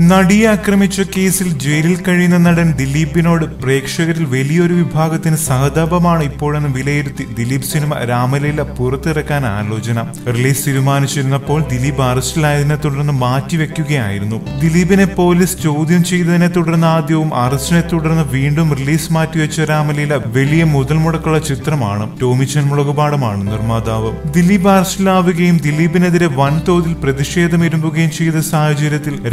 നടിയെ ആക്രമിച്ച കേസിൽ ജയിലിൽ കഴിയുന്ന നടൻ ദിലീപിനോട് പ്രേക്ഷകരിൽ വലിയൊരു വിഭാഗത്തിന് സഹതാപമാണ് ഇപ്പോഴെന്ന് വിലയിരുത്തി ദിലീപ് സിനിമ രാമലീല പുറത്തിറക്കാൻ ആലോചന. റിലീസ് തീരുമാനിച്ചിരുന്നപ്പോൾ ദിലീപ് അറസ്റ്റിലായതിനെ തുടർന്ന് മാറ്റിവെക്കുകയായിരുന്നു. ദിലീപിനെ പോലീസ് ചോദ്യം ചെയ്തതിനെ തുടർന്ന് ആദ്യവും അറസ്റ്റിനെ തുടർന്ന് വീണ്ടും റിലീസ് മാറ്റിവെച്ച രാമലീല വലിയ മുതൽ മുടക്കുള്ള ചിത്രമാണ്. ടോമിച്ചൻ മുളകുപാടമാണ് നിർമ്മാതാവ്. ദിലീപ് അറസ്റ്റിലാവുകയും ദിലീപിനെതിരെ വൻതോതിൽ പ്രതിഷേധം ഇരുമ്പുകയും ചെയ്ത സാഹചര്യത്തിൽ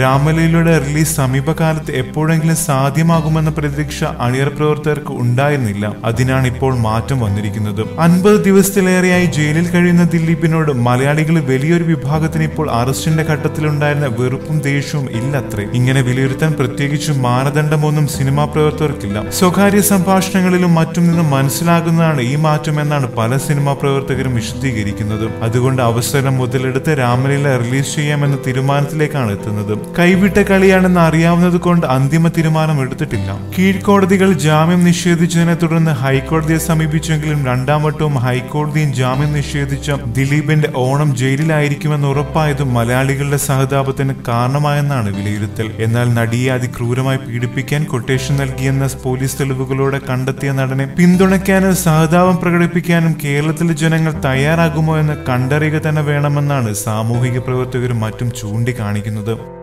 രാമലീലയുടെ റിലീസ് സമീപകാലത്ത് എപ്പോഴെങ്കിലും സാധ്യമാകുമെന്ന പ്രതീക്ഷ അണിയർ പ്രവർത്തകർക്ക് ഉണ്ടായിരുന്നില്ല. അതിനാണ് ഇപ്പോൾ മാറ്റം വന്നിരിക്കുന്നത്. അൻപത് ദിവസത്തിലേറെയായി ജയിലിൽ കഴിയുന്ന ദിലീപിനോട് മലയാളികൾ വലിയൊരു വിഭാഗത്തിന് ഇപ്പോൾ അറസ്റ്റിന്റെ ഘട്ടത്തിലുണ്ടായിരുന്ന വെറുപ്പും ദേഷ്യവും ഇല്ലത്രേ. ഇങ്ങനെ വിലയിരുത്താൻ പ്രത്യേകിച്ചും മാനദണ്ഡമൊന്നും സിനിമാ പ്രവർത്തകർക്കില്ല. സ്വകാര്യ സംഭാഷണങ്ങളിലും മറ്റും നിന്നും മനസ്സിലാകുന്നതാണ് ഈ മാറ്റം എന്നാണ് പല സിനിമാ പ്രവർത്തകരും വിശദീകരിക്കുന്നത്. അതുകൊണ്ട് അവസരം മുതലെടുത്ത് രാമലീല റിലീസ് ചെയ്യാമെന്ന തീരുമാനത്തിലേക്കാണ് എത്തുന്നത്. കൈവിട്ട കളിയാണെന്ന് അറിയാവുന്നത് കൊണ്ട് അന്തിമ തീരുമാനം എടുത്തിട്ടില്ല. കീഴ്ക്കോടതികൾ ജാമ്യം നിഷേധിച്ചതിനെ തുടർന്ന് ഹൈക്കോടതിയെ സമീപിച്ചെങ്കിലും രണ്ടാം വട്ടവും ഹൈക്കോടതിയും ജാമ്യം നിഷേധിച്ച ദിലീപിന്റെ ഓണം ജയിലിലായിരിക്കുമെന്ന് ഉറപ്പായതും മലയാളികളുടെ സഹതാപത്തിന് കാരണമായെന്നാണ് വിലയിരുത്തൽ. എന്നാൽ നടിയെ അതിക്രൂരമായി പീഡിപ്പിക്കാൻ കൊട്ടേഷൻ നൽകിയെന്ന പോലീസ് തെളിവുകളോടെ കണ്ടെത്തിയ നടനെ പിന്തുണയ്ക്കാനും സഹതാപം പ്രകടിപ്പിക്കാനും കേരളത്തിലെ ജനങ്ങൾ തയ്യാറാകുമോ എന്ന് കണ്ടറിയുക തന്നെ വേണമെന്നാണ് സാമൂഹിക പ്രവർത്തകരും മറ്റും ചൂണ്ടിക്കാണിക്കുന്നത്.